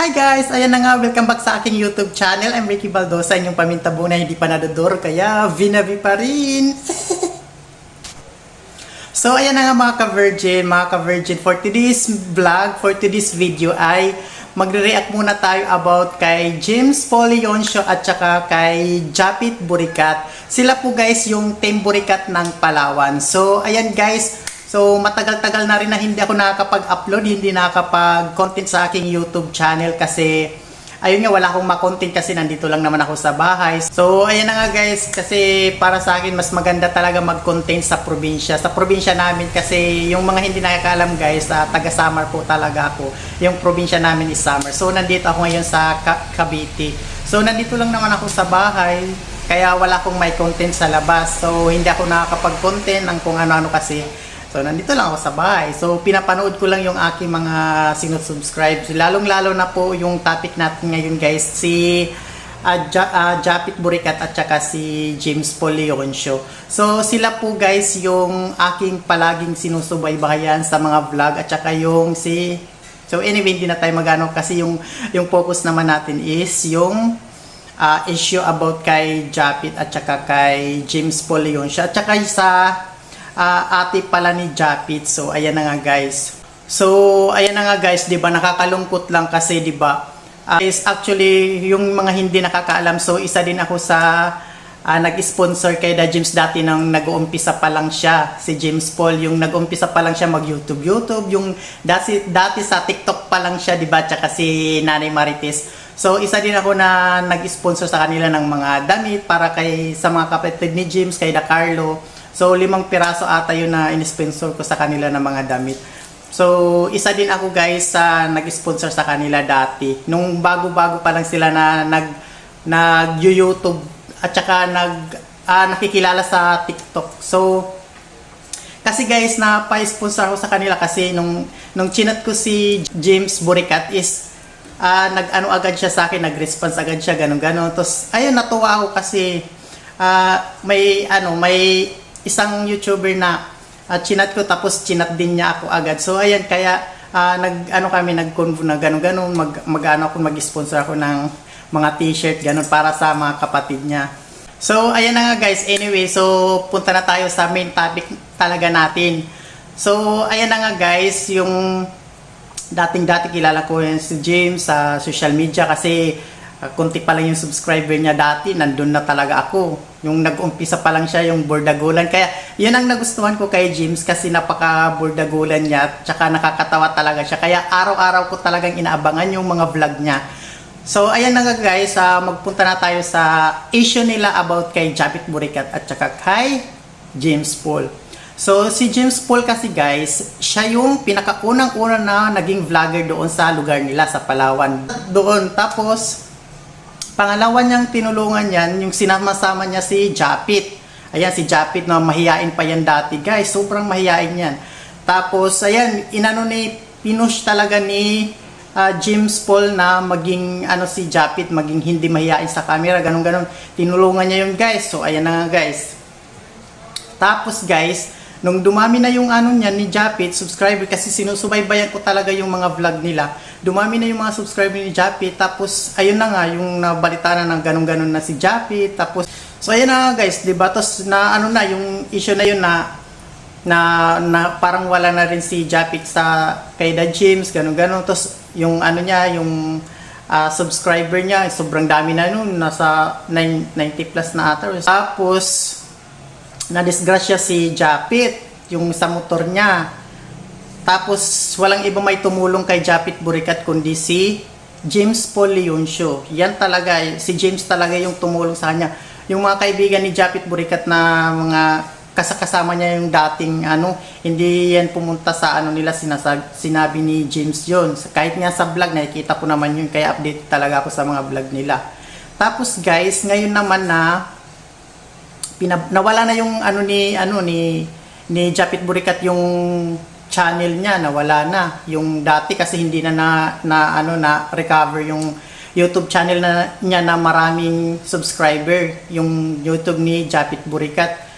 Hi guys! Ayan na nga, welcome back sa aking YouTube channel. I'm Ricky Baldosa, inyong pamintabo na hindi pa nadodor, kaya vinabi pa rin. so ayan na nga mga ka-virgin, mga ka-virgin, for today's vlog, for today's video ay magre-react muna tayo about kay James Paul Leoncio at saka kay Japit Burikat. Sila po guys yung team Burikat ng Palawan. So ayan guys, So, matagal-tagal na rin na hindi ako nakakapag-upload, hindi nakakapag-content sa aking YouTube channel kasi ayun nga, wala akong makontent kasi nandito lang naman ako sa bahay. So, ayan na nga guys, kasi para sa akin, mas maganda talaga mag-content sa probinsya. Sa probinsya namin kasi yung mga hindi nakakaalam guys, uh, taga-Samar po talaga ako. Yung probinsya namin is Samar. So, nandito ako ngayon sa Cavite. So, nandito lang naman ako sa bahay. Kaya wala akong may content sa labas. So, hindi ako nakakapag-content ng kung ano-ano kasi So, nandito lang ako sa bahay. So, pinapanood ko lang yung aking mga sinusubscribe. Lalong-lalo na po yung topic natin ngayon guys, si uh, ja, uh, Japit Burikat at saka si James Paul Leoncio. So, sila po guys yung aking palaging sinusubaybayan sa mga vlog at saka yung si... So, anyway, hindi na tayo magano kasi yung, yung focus naman natin is yung uh, issue about kay Japit at saka kay James Paul Leoncio at saka sa uh, ate pala ni Japit. So, ayan na nga guys. So, ayan na nga guys, 'di ba? Nakakalungkot lang kasi 'di ba? Uh, is actually yung mga hindi nakakaalam. So, isa din ako sa uh, nag-sponsor kay Da James dati nang nag-uumpisa pa lang siya, si James Paul, yung nag-uumpisa pa lang siya mag-YouTube, YouTube, yung dati, dati sa TikTok pa lang siya, 'di ba? Tsaka si Nanay Marites. So, isa din ako na nag-sponsor sa kanila ng mga damit para kay sa mga kapatid ni James, kay Da Carlo. So, limang piraso ata yun na in-sponsor ko sa kanila ng mga damit. So, isa din ako guys sa nag-sponsor sa kanila dati. Nung bago-bago pa lang sila na nag nag-YouTube at saka nag ah, nakikilala sa TikTok. So, kasi guys, na pa-sponsor ako sa kanila kasi nung nung chinat ko si James Burikat is ah, nag-ano agad siya sa akin, nag-response agad siya, ganun ganun. Tapos ayun natuwa ako kasi ah, may ano, may isang YouTuber na uh, chinat ko tapos chinat din niya ako agad. So ayan kaya uh, nag ano kami nag-convo na ganun ganun mag magano ako mag-sponsor ako ng mga t-shirt ganun para sa mga kapatid niya. So ayan na nga guys. Anyway, so punta na tayo sa main topic talaga natin. So ayan na nga guys, yung dating-dati kilala ko yan si James sa social media kasi uh, kunti pa lang yung subscriber niya dati, nandun na talaga ako. Yung nag-umpisa pa lang siya, yung bordagulan. Kaya, yun ang nagustuhan ko kay James kasi napaka-bordagulan niya, tsaka nakakatawa talaga siya. Kaya araw-araw ko talagang inaabangan yung mga vlog niya. So, ayan na nga guys, uh, magpunta na tayo sa issue nila about kay Japit Burikat at tsaka kay James Paul. So, si James Paul kasi guys, siya yung pinakaunang-una na naging vlogger doon sa lugar nila, sa Palawan. Doon, tapos, Pangalawa niyang tinulungan yan, yung sinama-sama niya si Japit. Ayan, si Japit na mahiyain pa yan dati. Guys, sobrang mahiyain yan. Tapos, ayan, inano ni, pinush talaga ni uh, James Paul na maging, ano si Japit, maging hindi mahiyain sa camera, ganun ganon Tinulungan niya yun, guys. So, ayan na nga, guys. Tapos, guys, nung dumami na yung ano niya ni Japit, subscriber, kasi sinusubaybayan ko talaga yung mga vlog nila dumami na yung mga subscriber ni Japi. Tapos, ayun na nga, yung nabalita na ng ganun-ganun na si Japi. Tapos, so ayun na nga guys, di ba? Tapos, na ano na, yung issue na yun na, na, na parang wala na rin si Japit sa kay Da James, ganun-ganun. Tapos, yung ano niya, yung uh, subscriber niya, sobrang dami na nun, nasa 9, 90 plus na ata. Tapos, na-disgrasya si Japit, yung sa motor niya tapos, walang iba may tumulong kay Japit Burikat kundi si James Paul Leoncio. Yan talaga, si James talaga yung tumulong sa kanya. Yung mga kaibigan ni Japit Burikat na mga kasakasama niya yung dating ano, hindi yan pumunta sa ano nila sinasag, sinabi ni James yon. Kahit nga sa vlog nakikita ko naman yun kaya update talaga ako sa mga vlog nila. Tapos guys, ngayon naman na pinab- nawala na yung ano ni ano ni ni Japit Burikat yung channel niya nawala na. Yung dati kasi hindi na na, na ano na recover yung YouTube channel na niya na maraming subscriber, yung YouTube ni Japit Burikat.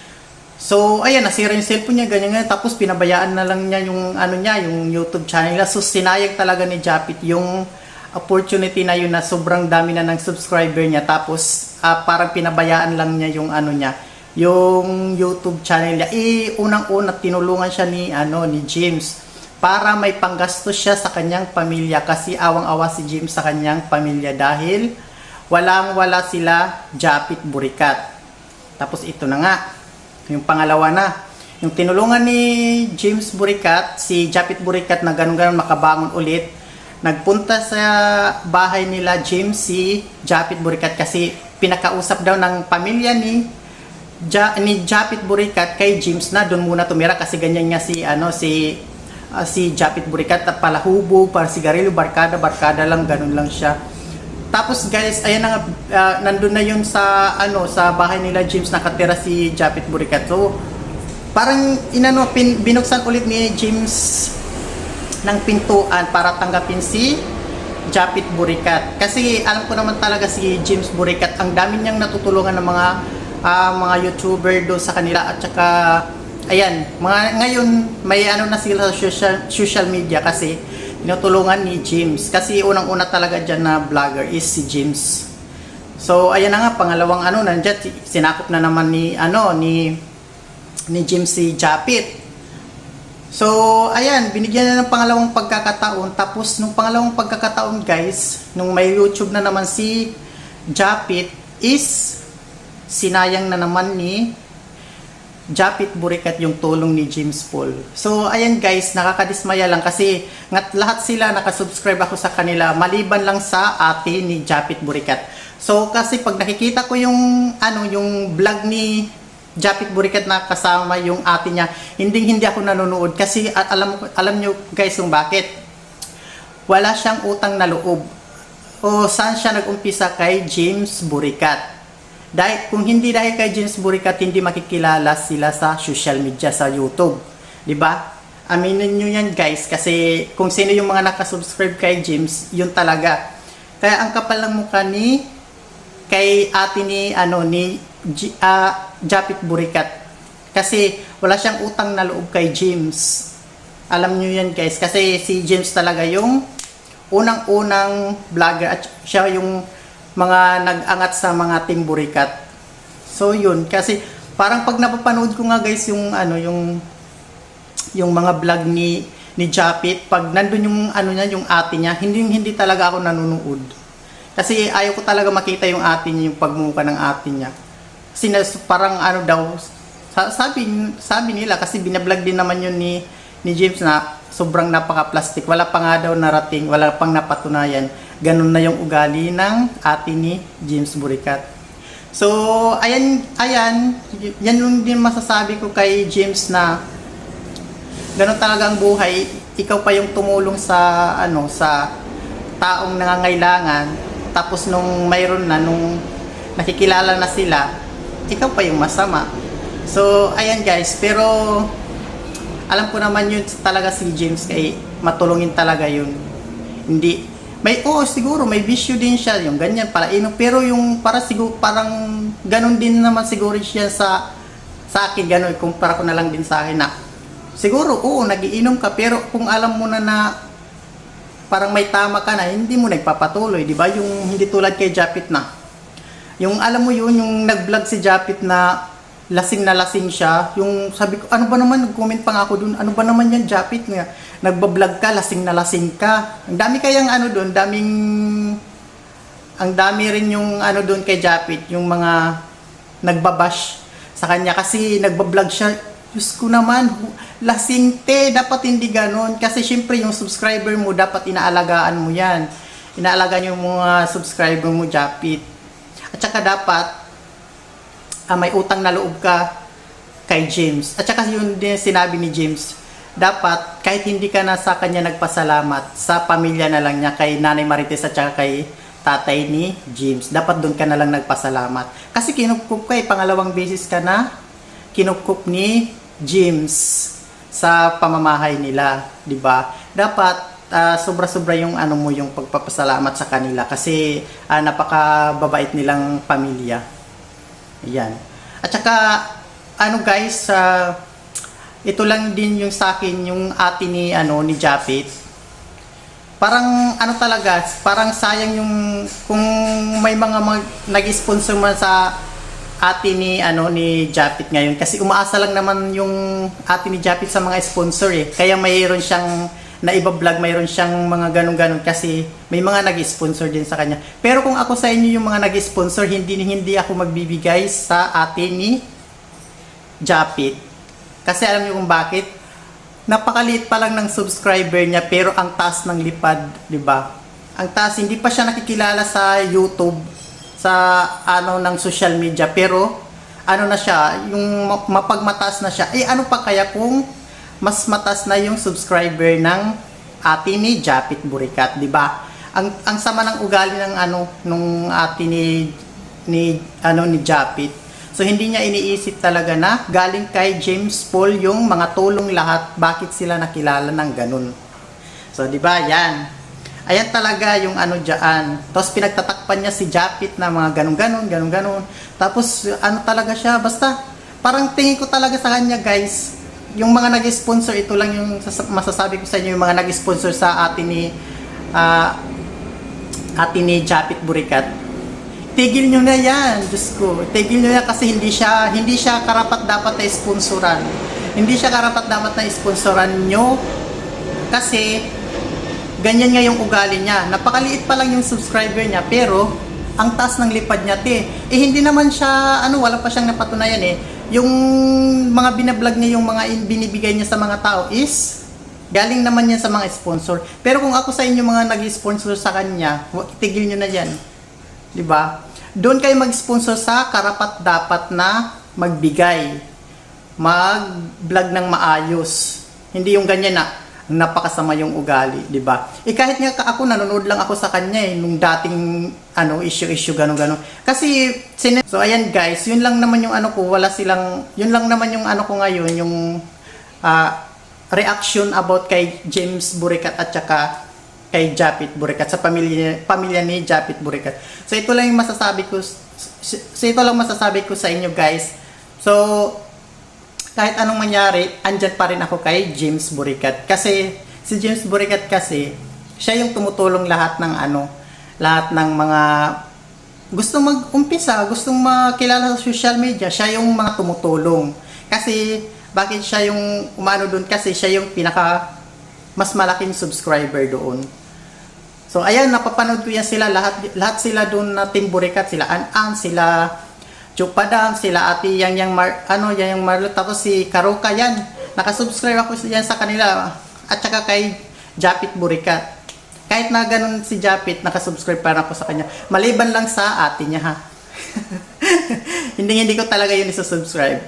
So, ayan, nasira yung cellphone niya, ganyan nga. Tapos, pinabayaan na lang niya yung, ano niya, yung YouTube channel niya. So, sinayag talaga ni Japit yung, opportunity na yun na sobrang dami na ng subscriber niya tapos ah, parang pinabayaan lang niya yung ano niya yung YouTube channel niya. Eh unang-una tinulungan siya ni ano ni James para may panggastos siya sa kanyang pamilya kasi awang-awa si James sa kanyang pamilya dahil walang wala sila Japit Burikat. Tapos ito na nga yung pangalawa na. Yung tinulungan ni James Burikat si Japit Burikat na ganun-ganun makabangon ulit nagpunta sa bahay nila James si Japit Burikat kasi pinakausap daw ng pamilya ni ja, ni Japit Burikat kay James na doon muna tumira kasi ganyan nga si ano si ah, si Japit Burikat at palahubog para sigarilyo barkada barkada lang ganun lang siya tapos guys ayan na ah, nandun na yun sa ano sa bahay nila James nakatira si Japit Burikat so parang inano pin, binuksan ulit ni James ng pintuan para tanggapin si Japit Burikat. Kasi alam ko naman talaga si James Burikat, ang dami niyang natutulungan ng mga ah, mga YouTuber do sa kanila at saka ayan, mga ngayon may ano na sila sa social, social media kasi tinutulungan ni James. Kasi unang-una talaga diyan na vlogger is si James. So ayan na nga pangalawang ano nandiyan si- sinakop na naman ni ano ni ni James si Japit. So, ayan, binigyan na ng pangalawang pagkakataon. Tapos, nung pangalawang pagkakataon, guys, nung may YouTube na naman si Japit, is sinayang na naman ni Japit Burikat yung tulong ni James Paul. So, ayan guys, nakakadismaya lang kasi ngat lahat sila nakasubscribe ako sa kanila maliban lang sa ate ni Japit Burikat. So, kasi pag nakikita ko yung ano, yung vlog ni Japit Burikat na kasama yung ate niya, hindi hindi ako nanonood kasi at alam alam niyo guys kung bakit. Wala siyang utang na loob. O saan siya nag-umpisa kay James Burikat. Dahil kung hindi dahil kay James Burikat, hindi makikilala sila sa social media sa YouTube, 'di ba? Aminin niyo yan guys kasi kung sino yung mga nakasubscribe kay James, yun talaga. Kaya ang kapal ng mukha ni kay ate ni ano ni G, ah, Japit Burikat kasi wala siyang utang na loob kay James. Alam niyo yan guys kasi si James talaga yung unang-unang vlogger at siya yung mga nag-angat sa mga team Burikat. So yun kasi parang pag napapanood ko nga guys yung ano yung yung mga vlog ni ni Japit pag nandun yung ano niya yung ate niya hindi hindi talaga ako nanonood. Kasi ayaw ko talaga makita yung ate niya, yung pagmumuka ng ate niya. Kasi parang ano daw, sa- sabi, sabi nila, kasi binablog din naman yun ni, ni James na sobrang napaka-plastic. Wala pa nga daw narating, wala pang napatunayan. Ganun na yung ugali ng ate ni James Burikat. So, ayan, ayan, yan yung din masasabi ko kay James na ganun talaga ang buhay. Ikaw pa yung tumulong sa, ano, sa taong nangangailangan tapos nung mayroon na nung nakikilala na sila ikaw pa yung masama so ayan guys pero alam ko naman yun talaga si James kay matulungin talaga yun hindi may oo siguro may bisyo din siya yung ganyan pala inom pero yung para siguro parang ganun din naman siguro siya sa sa akin ganun kumpara ko na lang din sa akin na siguro oo nagiinom ka pero kung alam mo na na parang may tama ka na, hindi mo nagpapatuloy, di ba? Yung hindi tulad kay Japit na. Yung alam mo yun, yung nag-vlog si Japit na lasing na lasing siya, yung sabi ko, ano ba naman, nag-comment pa nga ako dun, ano ba naman yan Japit nga, nagbablog ka, lasing na lasing ka. Ang dami kayang ano dun, daming, ang dami rin yung ano dun kay Japit, yung mga nagbabash sa kanya kasi nagbablog siya, Diyos ko naman, lasing te, dapat hindi ganon. Kasi syempre yung subscriber mo, dapat inaalagaan mo yan. Inaalagaan yung mga subscriber mo, Japit. At saka dapat, ah, may utang na loob ka kay James. At saka yun din sinabi ni James, dapat kahit hindi ka na sa kanya nagpasalamat, sa pamilya na lang niya, kay Nanay Marites at saka kay tatay ni James, dapat doon ka na lang nagpasalamat. Kasi kinukup ka eh, pangalawang beses ka na kinukup ni James sa pamamahay nila, 'di ba? Dapat ah, sobra-sobra yung ano mo yung pagpapasalamat sa kanila kasi ah, napakababait nilang pamilya. Ayan. At saka ano guys, ah, ito lang din yung sa akin yung ate ni ano ni Japit. parang ano talaga, parang sayang yung kung may mga mag, nag-sponsor man sa ate ni ano ni Japit ngayon kasi umaasa lang naman yung ate ni Japit sa mga sponsor eh. Kaya mayroon siyang na iba vlog, mayroon siyang mga ganun-ganun kasi may mga nag-sponsor din sa kanya. Pero kung ako sa inyo yung mga nag-sponsor, hindi hindi ako magbibigay sa ate ni Japit. Kasi alam niyo kung bakit? Napakaliit pa lang ng subscriber niya pero ang taas ng lipad, 'di ba? Ang taas hindi pa siya nakikilala sa YouTube sa ano ng social media pero ano na siya, yung ma- mapagmataas na siya. Eh ano pa kaya kung mas mataas na yung subscriber ng ate ni Japit Burikat, 'di ba? Ang ang sama ng ugali ng ano nung ate ni ni ano ni Japit. So hindi niya iniisip talaga na galing kay James Paul yung mga tulong lahat bakit sila nakilala ng ganun. So 'di ba? Yan. Ayan talaga yung ano diyan. Tapos pinagtatakpan niya si Japit na mga ganun-ganun, ganun-ganun. Tapos ano talaga siya, basta parang tingin ko talaga sa kanya, guys. Yung mga nag-sponsor, ito lang yung sas- masasabi ko sa inyo, yung mga nag-sponsor sa atin ni ah atin ni Japit Burikat. Tigil nyo na yan, Diyos ko. Tigil nyo yan kasi hindi siya, hindi siya karapat dapat na sponsoran. Hindi siya karapat dapat na sponsoran nyo kasi ganyan nga yung ugali niya. Napakaliit pa lang yung subscriber niya pero ang taas ng lipad niya te. Eh hindi naman siya ano wala pa siyang napatunayan eh. Yung mga binablog niya yung mga in- binibigay niya sa mga tao is galing naman yan sa mga sponsor. Pero kung ako sa inyo mga nag-sponsor sa kanya, itigil niyo na yan. ba? Doon kayo mag-sponsor sa karapat dapat na magbigay. Mag-vlog ng maayos. Hindi yung ganyan na napakasama yung ugali, 'di ba? Eh kahit nga ako nanonood lang ako sa kanya eh nung dating ano issue-issue ganun ganun. Kasi sine- So ayan guys, yun lang naman yung ano ko, wala silang yun lang naman yung ano ko ngayon, yung ah, reaction about kay James Burikat at saka kay Japit Burikat sa pamilya pamilya ni Japit Burikat. So ito lang yung masasabi ko so ito lang masasabi ko sa inyo guys. So kahit anong mangyari, andyan pa rin ako kay James Burikat. Kasi si James Burikat kasi siya yung tumutulong lahat ng ano, lahat ng mga gustong mag-umpisa, gustong makilala sa social media, siya yung mga tumutulong. Kasi bakit siya yung umano doon kasi siya yung pinaka mas malaking subscriber doon. So ayan, napapanood ko yan sila lahat lahat sila doon na Team Burikat, sila An-An, sila Chupadam, sila Ate Yang Yang Mar, ano Yang Yang Marlo, tapos si Karoka yan. Nakasubscribe ako yan sa kanila at saka kay Japit Burikat. Kahit na ganun si Japit, nakasubscribe pa rin ako sa kanya. Maliban lang sa ate niya ha. hindi hindi ko talaga yun isusubscribe.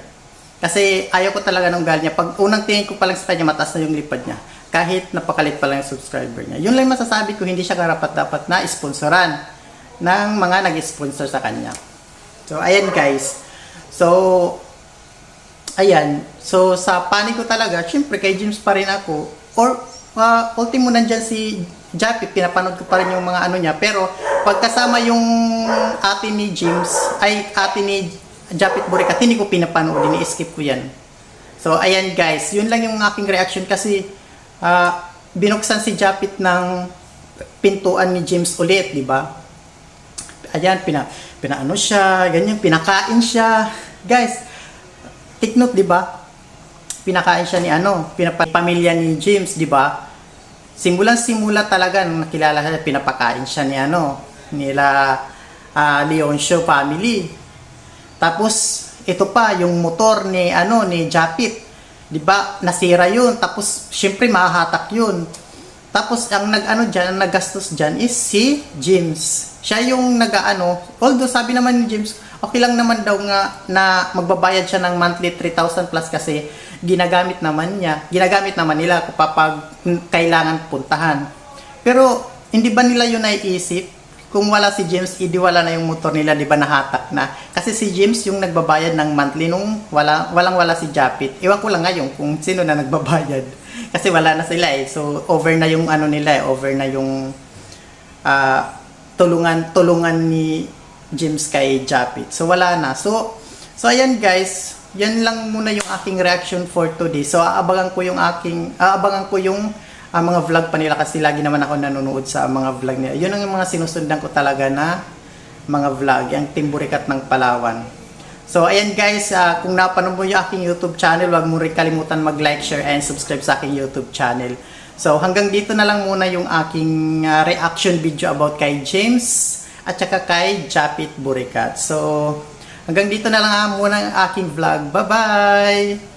Kasi ayaw ko talaga nung gal niya. Pag unang tingin ko pa lang sa kanya, mataas na yung lipad niya. Kahit napakalit pa lang yung subscriber niya. Yun lang masasabi ko, hindi siya karapat dapat na sponsoran ng mga nag-sponsor sa kanya. So, ayan guys. So, ayan. So, sa panig ko talaga, syempre kay James pa rin ako. Or, uh, ultimo nandyan si Jappy, pinapanood ko pa rin yung mga ano niya. Pero, pagkasama yung ate ni James, ay ate ni Japit Burikat, hindi ko pinapanood, ini-skip ko yan. So, ayan guys, yun lang yung aking reaction kasi ah, binuksan si Japit ng pintuan ni James ulit, di ba? Ayan, pina, pinaano siya, ganyan, pinakain siya. Guys, take note, di ba? Pinakain siya ni ano, pinapamilya ni James, di ba? Simulan simula talaga nung nakilala siya, pinapakain siya ni ano, nila ah, Leoncio family. Tapos ito pa yung motor ni ano ni Japit. 'Di ba? Nasira 'yun. Tapos syempre mahahatak 'yun. Tapos ang nag-ano diyan, ang nagastos diyan is si James. Siya yung nag-ano, although sabi naman ni James, okay lang naman daw nga na magbabayad siya ng monthly 3,000 plus kasi ginagamit naman niya. Ginagamit naman nila kapag kailangan puntahan. Pero hindi ba nila yun naiisip? Kung wala si James, idi wala na yung motor nila, di ba nahatak na. Kasi si James yung nagbabayad ng monthly nung wala, walang wala si Japit. Iwan ko lang ngayon kung sino na nagbabayad. Kasi wala na sila eh. So over na yung ano nila eh, over na yung ah, tulungan tulungan ni James kay Japit. So wala na. So so ayan guys, yan lang muna yung aking reaction for today. So aabangan ko yung aking aabangan ko yung ang mga vlog pa nila kasi lagi naman ako nanonood sa mga vlog nila. Yun ang mga sinusundan ko talaga na mga vlog, yung Timburikat ng Palawan. So, ayan guys, ah, kung napanood mo yung aking YouTube channel, huwag mo rin kalimutan mag-like, share, and subscribe sa aking YouTube channel. So, hanggang dito na lang muna yung aking ah, reaction video about kay James at saka kay Japit Burikat. So, hanggang dito na lang ah, muna ang aking vlog. Bye-bye!